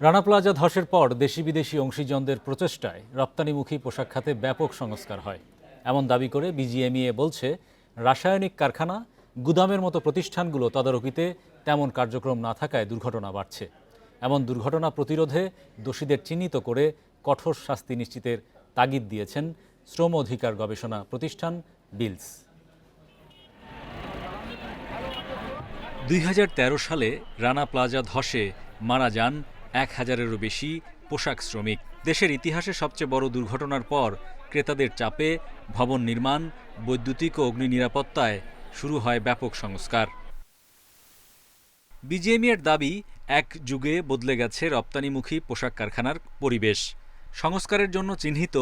Rana plaza ধসের পর দেশি বিদেশি অংশীজনদের প্রচেষ্টায় রপ্তানিমুখী পোশাক খাতে ব্যাপক সংস্কার হয়। এমন দাবি করে বিজিএমইএ বলছে, রাসায়নিক কারখানা, গুদামের মতো প্রতিষ্ঠানগুলো তদারকিতে তেমন কার্যক্রম না থাকায় দুর্ঘটনা বাড়ছে। এমন দুর্ঘটনা প্রতিরোধে দোষীদের চিহ্নিত করে কঠোর শাস্তি নিশ্চিতের তাগিদ দিয়েছেন শ্রম অধিকার গবেষণা প্রতিষ্ঠান বিলস। দুই হাজার তেরো সালে রানা প্লাজা ধসে মারা যান এক হাজারেরও বেশি পোশাক শ্রমিক। দেশের ইতিহাসে সবচেয়ে বড় দুর্ঘটনার পর ক্রেতাদের চাপে ভবন নির্মাণ, বৈদ্যুতিক ও অগ্নি নিরাপত্তায় শুরু হয় ব্যাপক সংস্কার। বিজিএমইয়ের দাবি, এক যুগে বদলে গেছে রপ্তানিমুখী পোশাক কারখানার পরিবেশ। সংস্কারের জন্য চিহ্নিত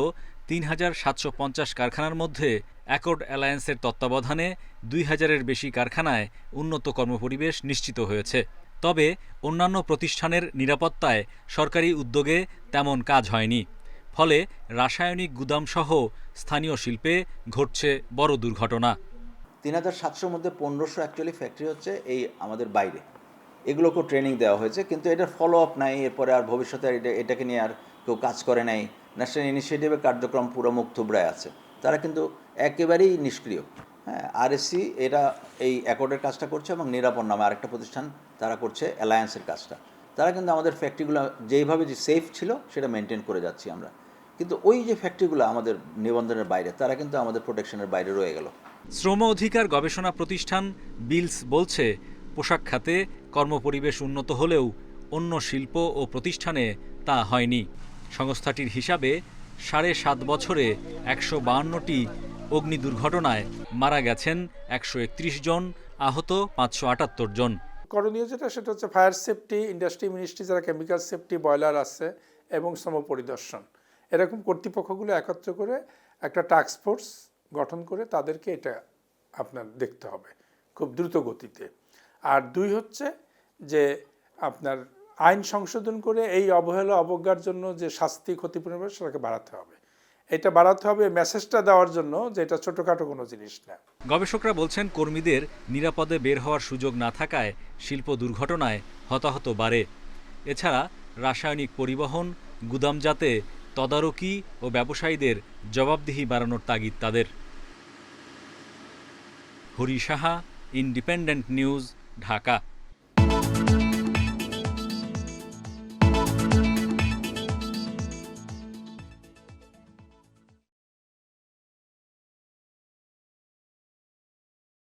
তিন হাজার সাতশো পঞ্চাশ কারখানার মধ্যে অ্যাকর্ড অ্যালায়েন্সের তত্ত্বাবধানে দুই হাজারের বেশি কারখানায় উন্নত কর্মপরিবেশ নিশ্চিত হয়েছে। তবে অন্যান্য প্রতিষ্ঠানের নিরাপত্তায় সরকারি উদ্যোগে তেমন কাজ হয়নি। ফলে রাসায়নিক গুদামসহ স্থানীয় শিল্পে ঘটছে বড় দুর্ঘটনা। তিন হাজার সাতশোর মধ্যে পনেরোশো অ্যাকচুয়ালি ফ্যাক্টরি হচ্ছে এই আমাদের বাইরে। এগুলোকেও ট্রেনিং দেওয়া হয়েছে, কিন্তু এটার ফলো আপ নাই, এরপরে আর ভবিষ্যতে এটা, এটাকে নিয়ে আর কেউ কাজ করে নাই। ন্যাশনাল ইনিশিয়েটিভের কার্যক্রম পুরো মুখ থুবড়ায় আছে। তারা কিন্তু একেবারেই নিষ্ক্রিয়। হ্যাঁ আরএসসি এরা এই অ্যাকর্ডের কাজটা করছে এবং নিরাপদ নামে আরেকটা প্রতিষ্ঠান তারা করছে অ্যালায়েন্সের কাজটা। তারা কিন্তু আমাদের ফ্যাক্টরিগুলো যেইভাবে যে সেফ ছিল সেটা মেনটেন করে যাচ্ছি আমরা। কিন্তু ওই যে ফ্যাক্টরিগুলো আমাদের নিবন্ধনের বাইরে, তারা কিন্তু আমাদের প্রোটেকশনের বাইরে রয়ে গেল। শ্রম অধিকার গবেষণা প্রতিষ্ঠান বিলস বলছে, পোশাক খাতে কর্মপরিবেশ উন্নত হলেও অন্য শিল্প ও প্রতিষ্ঠানে তা হয়নি। সংস্থাটির হিসাবে সাড়ে সাত বছরে একশো বাহান্নটি অগ্নি দুর্ঘটনায় মারা গেছেন একশো একত্রিশ জন, আহত পাঁচশো আটাত্তর জন। করণীয় যেটা, সেটা হচ্ছে ফায়ার সেফটি, ইন্ডাস্ট্রি মিনিস্ট্রি যারা কেমিক্যাল সেফটি বয়লার আছে এবং শ্রম পরিদর্শন এরকম কর্তৃপক্ষগুলো একত্র করে একটা টাস্ক ফোর্স গঠন করে তাদেরকে এটা আপনার দেখতে হবে খুব দ্রুত গতিতে। আর দুই হচ্ছে যে আপনার আইন সংশোধন করে এই অবহেলা, অবজ্ঞার জন্য যে শাস্তি ক্ষতিপূরণ সেটাকে বাড়াতে হবে। এটা বাড়াতে হবে মেসেজটা দেওয়ার জন্য যে এটা ছোটোখাটো কোনো জিনিস না। গবেষকরা বলছেন কর্মীদের নিরাপদে বের হওয়ার সুযোগ না থাকায় শিল্প দুর্ঘটনায় হতাহত বাড়ে। এছাড়া রাসায়নিক পরিবহন গুদামজাতে তদারকি ও ব্যবসায়ীদের জবাবদিহি বাড়ানোর তাগিদ তাদের। Hari Saha independent news Dhaka.